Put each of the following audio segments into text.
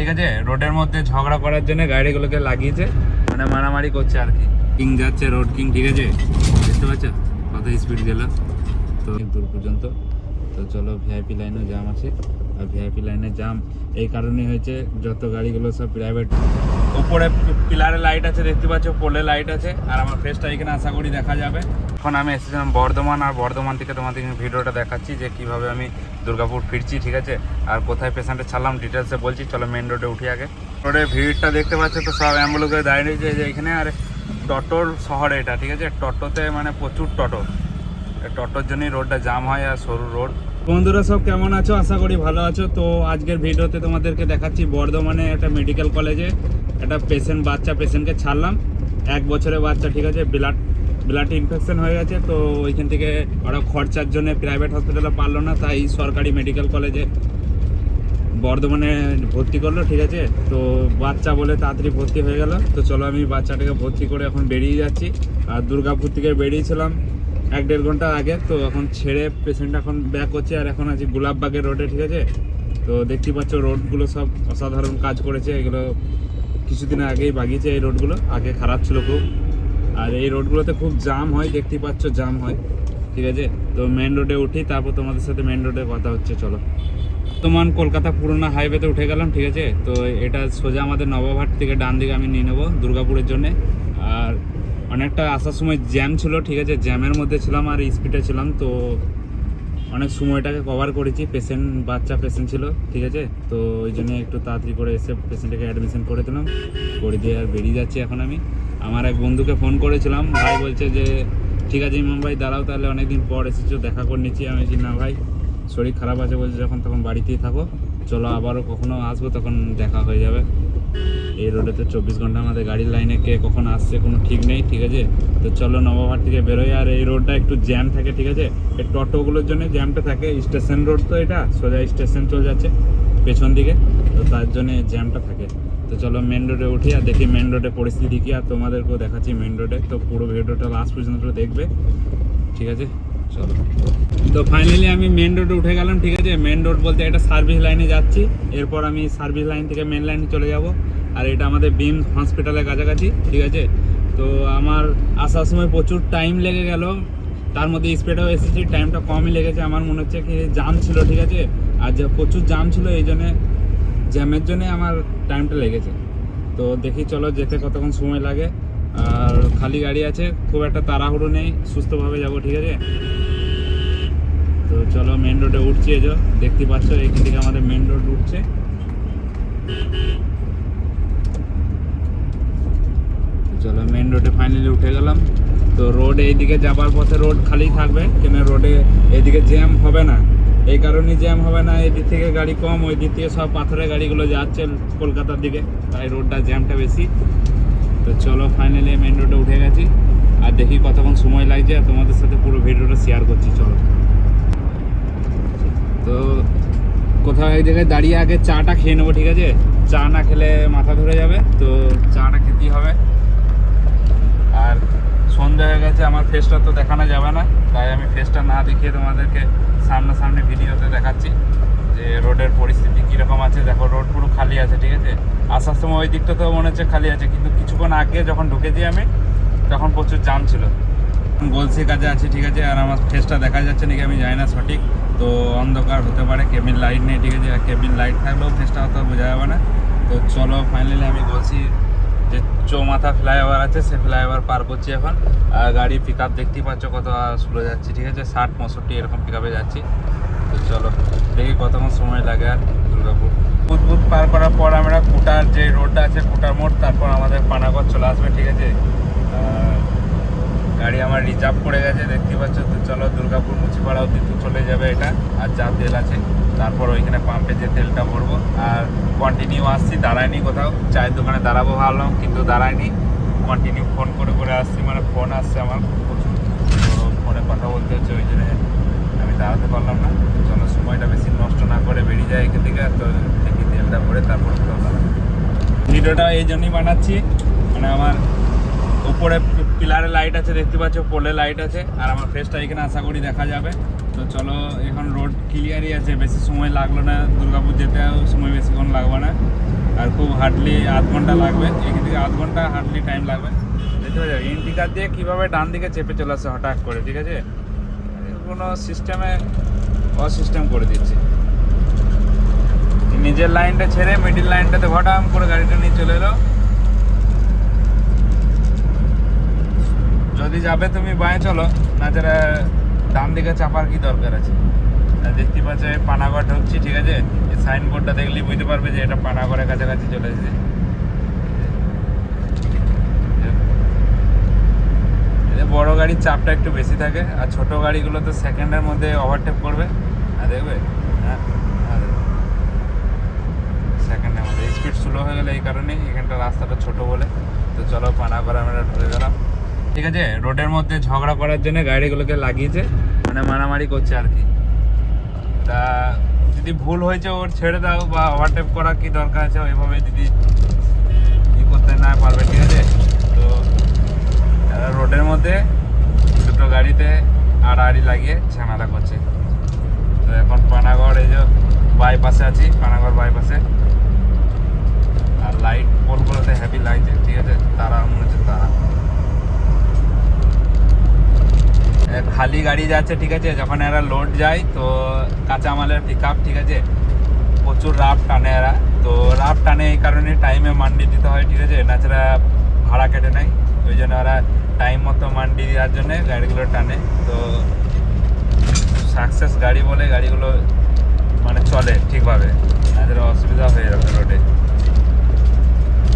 ঠিক আছে, রোডের মধ্যে ঝগড়া করার জন্য গাড়িগুলোকে লাগিয়েছে। মানে মারামারি করছে আর কি। কিং যাচ্ছে রোড কিং ঠিক আছে? দেখতে পাচ্ছ? কত স্পিড গেল। তো দূর পর্যন্ত। তো চলো ভিআইপি লাইনে জ্যাম আছে। আর ভিআইপি লাইনে জাম এই কারণে হয়েছে যত গাড়িগুলো সব প্রাইভেট উপরে পিলারে লাইট আছে, দেখতে পাচ্ছ পোলে লাইট আছে, আর আমার ফেসটা এখানে আশা করি দেখা যাবে। এখন আমি এসেছিলাম বর্ধমান, আর বর্ধমান থেকে তোমাদের ভিডিওটা দেখাচ্ছি যে কীভাবে আমি দুর্গাপুর ফিরছি, ঠিক আছে? আর কোথায় পেশেন্টে ছাড়লাম ডিটেলসে বলছি, চলো মেন রোডে উঠি আগে। রোডে ভিড়টা দেখতে পাচ্ছ তো, সব অ্যাম্বুলেন্সে দাঁড়িয়ে রয়েছে যে এখানে, আর টটোর শহর এটা, ঠিক আছে? টোটোতে মানে প্রচুর টোটো। টোটোর জন্যই রোডটা জাম হয়, আর সরু রোড বন্ধুরা সব কেমন আছো? আশা করি ভালো আছো। তো আজকের ভিডিওতে তোমাদেরকে দেখাচ্ছি বর্ধমানে একটা মেডিকেল কলেজে একটা পেশেন্ট বাচ্চা পেশেন্টকে ছাড়লাম। এক বছরের বাচ্চা, ঠিক আছে? ব্লাড ব্লাড ইনফেকশন হয়ে গেছে। তো ওইখান থেকে ওরা খরচার জন্য প্রাইভেট হসপিটালে পারল না, তাই সরকারি মেডিকেল কলেজে বর্ধমানে ভর্তি করল, ঠিক আছে? তো বাচ্চা বলে তাড়াতাড়ি ভর্তি হয়ে গেল। তো চলো আমি বাচ্চাটাকে ভর্তি করে এখন বেরিয়ে যাচ্ছি। আর দুর্গাপুর থেকে বেরিয়েছিলাম। এক দেড় ঘণ্টা আগে, তো এখন ছেড়ে পেশেন্ট এখন ব্যাক করছে আর এখন আছি গোলাপবাগের রোডে ঠিক আছে? তো দেখতে পাচ্ছ রোডগুলো সব অসাধারণ কাজ করেছে, এগুলো কিছুদিন আগেই বাগিয়েছে এই রোডগুলো আগে খারাপ ছিল খুব। আর এই রোডগুলোতে খুব জাম হয়, দেখতেই পাচ্ছ জাম হয়, ঠিক আছে? তো মেন রোডে উঠি, তারপর তোমাদের সাথে মেন রোডে কথা হচ্ছে, চলো। বর্তমান কলকাতা পুরোনো হাইওয়েতে উঠে গেলাম, ঠিক আছে? তো এটা সোজা আমাদের নবাবহাট থেকে ডান দিকে আমি নিয়ে নেব, দুর্গাপুরের জন্যে। আর অনেকটা আসার সময় জ্যাম ছিল, ঠিক আছে? জ্যামের মধ্যে ছিলাম আর স্পিডে ছিলাম, তো অনেক সময়টাকে কভার করেছি পেশেন্ট বাচ্চা পেশেন্ট ছিল, ঠিক আছে? তো ওই জন্য একটু তাড়াতাড়ি করে এসে পেশেন্টটাকে অ্যাডমিশন করে দিলাম। করে দিয়ে আর বেরিয়ে যাচ্ছি এখন আমি। আমার এক বন্ধুকে ফোন করেছিলাম, ভাই বলছে যে, ঠিক আছে ইমাম ভাই, দাঁড়াও তাহলে অনেকদিন পর এসেছ, দেখা করে নিচ্ছি। আমি বলছি, না ভাই, শরীর খারাপ আছে বলছে, যখন তখন বাড়িতেই থাকো। চলো আবারও কখনো আসব, তখন দেখা হয়ে যাবে। এই রোডে তো চব্বিশ ঘণ্টা আমাদের গাড়ির লাইনে কে কখন আসছে কোনো ঠিক নেই, ঠিক আছে? তো চলো নবাবহাট থেকে বেরোই, আর এই রোডটা একটু জ্যাম থাকে, ঠিক আছে? এই টোটোগুলোর জন্য জ্যামটা থাকে স্টেশন রোড তো এটা, সোজা স্টেশন চলে যাচ্ছে পেছন দিকে, তো তার জন্য জ্যামটা থাকে। তো চলো মেন রোডে উঠি, আর দেখি মেন রোডে পরিস্থিতি কি, আর তোমাদেরকেও দেখাচ্ছি মেন রোডে তো পুরো ভিডিওটা লাস্ট পর্যন্ত দেখবে, ঠিক আছে? চলো। তো ফাইনালি আমি মেন রোডে উঠে গেলাম, ঠিক আছে? মেন রোড বলতে একটা সার্ভিস লাইনে যাচ্ছি, এরপর আমি সার্ভিস লাইন থেকে মেন লাইনে চলে যাব। আর এটা আমাদের বিম হসপিটালের কাছাকাছি, ঠিক আছে? তো আমার আসার সময় প্রচুর টাইম লেগে গেল। তার মধ্যে স্পিডেও এসেছি টাইমটা কমই লেগেছে। আমার মনে হচ্ছে কি জাম ছিল, ঠিক আছে? আর যে প্রচুর জাম ছিল, এই জন্যে জ্যামের জন্যে আমার টাইমটা লেগেছে। তো দেখি, চলো যেতে কতক্ষণ সময় লাগে। আর খালি গাড়ি আছে, খুব একটা তাড়াহুড়ো নেই, সুস্থভাবে যাব, ঠিক আছে? তো চলো মেন রোডে উঠছি, এই দেখতে পাচ্ছ, এখান থেকে আমাদের মেন রোড উঠছে তো চলো মেন রোডে ফাইনালি উঠে গেলাম। তো রোড এইদিকে যাবার পথে রোড খালি থাকবে, কেন রোডে এইদিকে জ্যাম হবে না? এই কারণেই জ্যাম হবে না এই দিক থেকে গাড়ি কম ওই দিক থেকে সব পাথরের গাড়িগুলো যাচ্ছে কলকাতার দিকে, তাই রোডটা জ্যামটা বেশি। তো চলো ফাইনালি মেন রোডে উঠে গেছি। আর দেখি কতক্ষণ সময় লাগছে, আর তোমাদের সাথে পুরো ভিডিওটা শেয়ার করছি, চলো। তো কোথাও এক জায়গায় দাঁড়িয়ে আগে চাটা খেয়ে নেব, ঠিক আছে? চা না খেলে মাথা ধরে যাবে, তো চাটা খেতেই হবে। আর সন্ধ্যা হয়ে গেছে, আমার ফেসটা তো দেখানো যাবে না, তাই আমি ফেসটা না দেখিয়ে তোমাদেরকে সামনাসামনি ভিডিওতে দেখাচ্ছি যে রোডের পরিস্থিতি কীরকম আছে। দেখো, রোড পুরো খালি আছে, ঠিক আছে? আসার সময় ওই দিকটা তো মনে হচ্ছে খালি আছে, কিন্তু কিছুক্ষণ আগে যখন ঢুকেছি আমি, তখন প্রচুর জাম ছিল। গলসি কাজে আছি, ঠিক আছে? আর আমার ফেসটা দেখা যাচ্ছে নাকি আমি জানি না সঠিক। তো অন্ধকার হতে পারে কেবিন লাইট নেই, ঠিক আছে? আর কেবিন লাইট থাকলেও ফেসটা অত বোঝা যাবে না। তো চলো ফাইনালি আমি গলসি যে চৌমাথা ফ্লাইওভার আছে, সে ফ্লাইওভার পার করছি এখন। গাড়ি পিক আপ দেখতেই পাচ্ছ কত স্লো যাচ্ছি, ঠিক আছে? ষাট, পঁয়ষট্টি এরকম পিক আপে যাচ্ছি। তো চলো, দেখি কতক্ষণ সময় লাগে আর দুর্গাপুর। বুধবুধ পার করার পর আমরা কুটার যে রোডটা আছে, কুটার মোড়, তারপর আমাদের পানাগড় চলে আসবে, ঠিক আছে? গাড়ি আমার রিজার্ভ পড়ে গেছে, দেখতে পাচ্ছ তো, চলো দুর্গাপুর মুচিপাড়া অব্দি তো চলে যাবে এটা। আর যা তেল আছে, তারপর ওইখানে পাম্পে যে তেলটা ভরবো। আর কন্টিনিউ আসছি, দাঁড়ায়নি কোথাও। চায়ের দোকানে দাঁড়াবো ভাবলাম, কিন্তু দাঁড়ায়নি। কন্টিনিউ ফোন করে করে আসছি মানে ফোন আসছে আমার প্রচুর। তো ফোনে কথা বলতে হচ্ছে, ওই জন্য আমি দাঁড়াতে পারলাম না। চলো, সময়টা বেশি নষ্ট না করে বেরিয়ে যায় এখান থেকে তো দেখি তেলটা ভরে তারপর ভিডিওটা এই জন্যই বানাচ্ছি মানে আমার উপরে পিলারে লাইট আছে, দেখতে পাচ্ছ পোলে লাইট আছে। আর আমার ফেসটা এখানে আশা করি দেখা যাবে। তো চলো, এখন রোড ক্লিয়ারই আছে। বেশি সময় লাগল না দুর্গাপুর যেতেও, সময় বেশিক্ষণ লাগবে না। আর খুব হার্ডলি আধ ঘণ্টা লাগবে। এখান থেকে আধ ঘণ্টা হার্ডলি টাইম লাগবে। দেখতে পাচ্ছ ইন্ডিকার দিয়ে কীভাবে ডান দিকে চেপে চলে আসছে হঠাৎ করে, ঠিক আছে? কোনো সিস্টেমে অসিস্টেম করে দিচ্ছে। নিজের লাইনটা ছেড়ে মিডিল লাইনটাতে ঘটাম করে গাড়িটা নিয়ে চলে এলো। যদি যাবে তুমি বাঁয়ে চলো, না যারা ডান দিকে চাপার কি দরকার আছে? দেখতে পাচ্ছ পানাগড় ঢুকছি, ঠিক আছে? সাইনবোর্ডটা দেখলেই বুঝতে পারবে যে এটা পানাগড়ের কাছাকাছি চলে এসেছে। বড় গাড়ির চাপটা একটু বেশি থাকে, আর ছোট গাড়িগুলো তো সেকেন্ডের মধ্যে ওভারটেক করবে। আর দেখবে? হ্যাঁ সেকেন্ডের মধ্যে স্পিড স্লো হয়ে গেলে এই কারণেই এখানটা রাস্তাটা ছোট বলে। তো চলো পানাগড় আমরা ঢুকে গেলাম। ঠিক আছে? রোডের মধ্যে ঝগড়া করার জন্য গাড়িগুলোকে লাগিয়েছে। মানে মারামারি করছে আর কি। তা যদি ভুল হয়েছে ওর ছেড়ে দাও বা ওভারটেপ করা কি দরকার আছে, ওইভাবে যদি ই করতে না পারবে, ঠিক আছে? তো রোডের মধ্যে দুটো গাড়িতে আড়াআড়ি লাগিয়ে ঝামেলা করছে। তো এখন পানাগড় এই যে বাইপাসে আছি, পানাগড় বাইপাসে আর লাইট পোলগুলোতে হ্যাপি লাগছে, ঠিক আছে? তারা মনে হচ্ছে তারা। খালি গাড়ি যাচ্ছে, ঠিক আছে? যখন এরা লোড যায়, তো কাঁচামালের পিক আপ ঠিক আছে? প্রচুর রাফ টানে এরা। তো রাফ টানে এই কারণে টাইমে মান্ডি দিতে হয়, ঠিক আছে? নাছাড়া ভাড়া কেটে নেয়। ওই জন্য ওরা টাইম মতো মান্ডি দেওয়ার জন্যে গাড়িগুলো টানে। তো সাকসেস গাড়ি বলে গাড়িগুলো মানে চলে ঠিকভাবে। নাছাড়া অসুবিধা হয়ে যাবে রোডে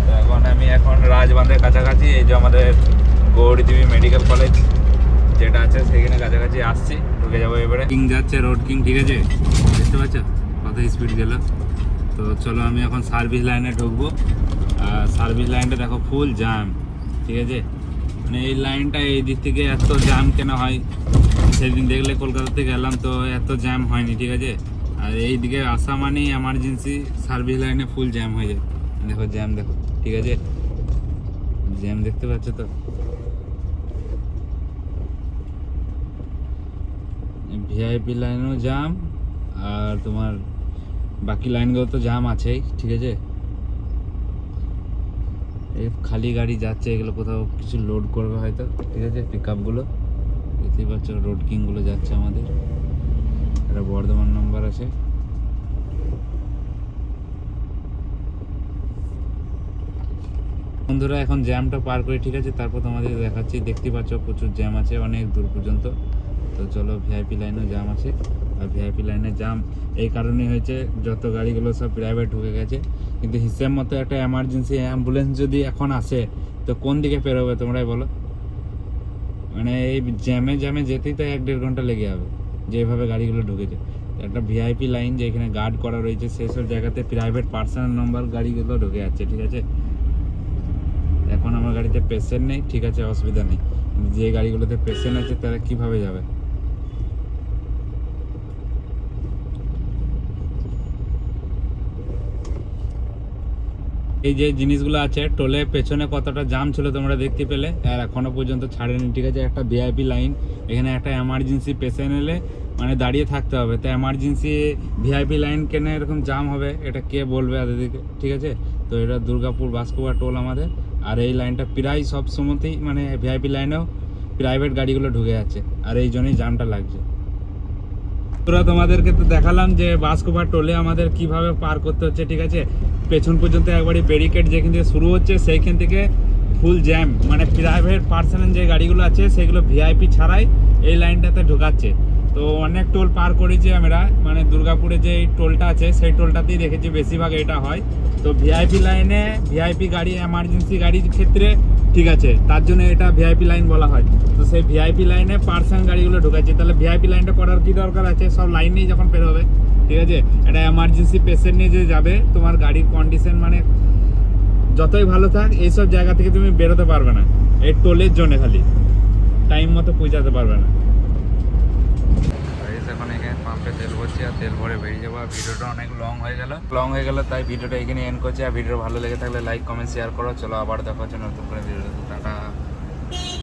তো এখন আমি এখন রাজবাঁধের কাছাকাছি, এই যে আমাদের গৌরীদেবী মেডিকেল কলেজ যেটা আছে সেখানে কাছাকাছি আসছি, ঢুকে যাব এবারে। কিং যাচ্ছে রোড কিং ঠিক আছে? দেখতে পাচ্ছ? কত স্পিড গেল। তো চলো আমি এখন সার্ভিস লাইনে ঢুকবো। আর সার্ভিস লাইনটা দেখো ফুল জ্যাম ঠিক আছে? মানে এই লাইনটা এই দিক থেকে এত জ্যাম কেন হয়? সেদিন দেখলে কলকাতা থেকে এলাম তো এত জ্যাম হয়নি, ঠিক আছে? আর এই দিকে আসা মানেই এমার্জেন্সি সার্ভিস লাইনে ফুল জ্যাম হয়ে যায়। দেখো জ্যাম দেখো, ঠিক আছে? জ্যাম দেখতে পাচ্ছ তো? ভিআইপি লাইনেও জাম আর তোমার বাকি লাইনগুলো তো জাম আছেই, ঠিক আছে? এই খালি গাড়ি যাচ্ছে, এগুলো কোথাও কিছু লোড করবে হয়তো, ঠিক আছে পিক আপগুলো দেখতেই পাচ্ছ রোড কিংগুলো যাচ্ছে আমাদের। একটা বর্ধমান নম্বর আছে। বন্ধুরা, এখন জ্যামটা পার করে ঠিক আছে, তারপর তোমাদের দেখাচ্ছি। দেখতে পাচ্ছ, প্রচুর জ্যাম আছে, অনেক দূর পর্যন্ত। তো চলো ভিআইপি লাইনে জ্যাম আছে। আর ভিআইপি লাইনে জ্যাম এই কারণেই হয়েছে, যত গাড়িগুলো সব প্রাইভেট ঢুকে গেছে। কিন্তু হিসেব মতো একটা এমার্জেন্সি অ্যাম্বুলেন্স যদি এখন আসে, তো কোন দিকে পেরোবে তোমরাই বলো? মানে এই জ্যামে জ্যামে যেতেই তো এক দেড় ঘণ্টা লেগে যাবে যেভাবে গাড়িগুলো ঢুকেছে। একটা ভিআইপি লাইন যেখানে গার্ড করা রয়েছে সেসব জায়গাতে প্রাইভেট পার্সোনাল নম্বর গাড়িগুলো ঢুকে যাচ্ছে, ঠিক আছে? এখন আমার গাড়িতে পেশেন্ট নেই, ঠিক আছে, অসুবিধা নেই। যে গাড়িগুলোতে পেশেন্ট আছে, তারা কীভাবে যাবে? এই যে জিনিসগুলো আছে, টোলে পেছনে কতটা জাম ছিল তোমরা দেখতে পেলে, আর এখনও পর্যন্ত ছাড়েনি, ঠিক আছে? একটা ভিআইপি লাইন এখানে একটা এমার্জেন্সি পেশেন্ট এলে মানে দাঁড়িয়ে থাকতে হবে। তো এমার্জেন্সি ভিআইপি লাইন কেন এরকম জাম হবে, এটা কে বলবে আদিকে ঠিক আছে? তো এটা দুর্গাপুর বাসকোবা টোল আমাদের, আর এই লাইনটা প্রায় সব সময়তেই মানে ভিআইপি লাইনেও প্রাইভেট গাড়িগুলো ঢুকে যাচ্ছে, আর এই জন্যই জামটা লাগছে। তোরা তোমাদেরকে তো দেখালাম যে বাসকোবার টোলে আমাদের কীভাবে পার করতে হচ্ছে, ঠিক আছে? পেছন পর্যন্ত একবারই ব্যারিকেড যেখান থেকে শুরু হচ্ছে, সেইখান থেকে ফুল জ্যাম মানে প্রাইভেট পার্সোনাল যে গাড়িগুলো আছে, সেগুলো ভিআইপি ছাড়াই এই লাইনটাতে ঢোকাচ্ছে। তো অনেক টোল পার করেছি আমরা মানে দুর্গাপুরে যে টোলটা আছে, সেই টোলটাতেই দেখেছি বেশিরভাগ এটা হয়। তো ভিআইপি লাইনে ভিআইপি গাড়ি এমার্জেন্সি গাড়ির ক্ষেত্রে ঠিক আছে, তার জন্য এটা ভিআইপি লাইন বলা হয়। তো সেই ভিআইপি লাইনে পার্সান গাড়িগুলো ঢুকাচ্ছে। তাহলে ভিআইপি লাইনটা করার কী দরকার আছে? সব লাইনেই যখন পেরোবে ঠিক আছে? এটা এমার্জেন্সি পেশেন্ট নিয়ে যে যাবে, তোমার গাড়ির কন্ডিশন মানে যতই ভালো থাক, এইসব জায়গা থেকে তুমি বেরোতে পারবে না। এই টোলের জন্য খালি। টাইম মতো পৌঁছাতে পারবে না। পাম্পে তেল ভরছি আর তেল ভরে বেরিয়ে যাব। আর ভিডিওটা অনেক লং হয়ে গেল। লং হয়ে গেল তাই ভিডিওটা এখানে এন্ড করছি। আর ভিডিও ভালো লেগে থাকলে লাইক কমেন্ট শেয়ার করো। চলো আবার দেখা হচ্ছে নতুন করে ভিডিও টাটা।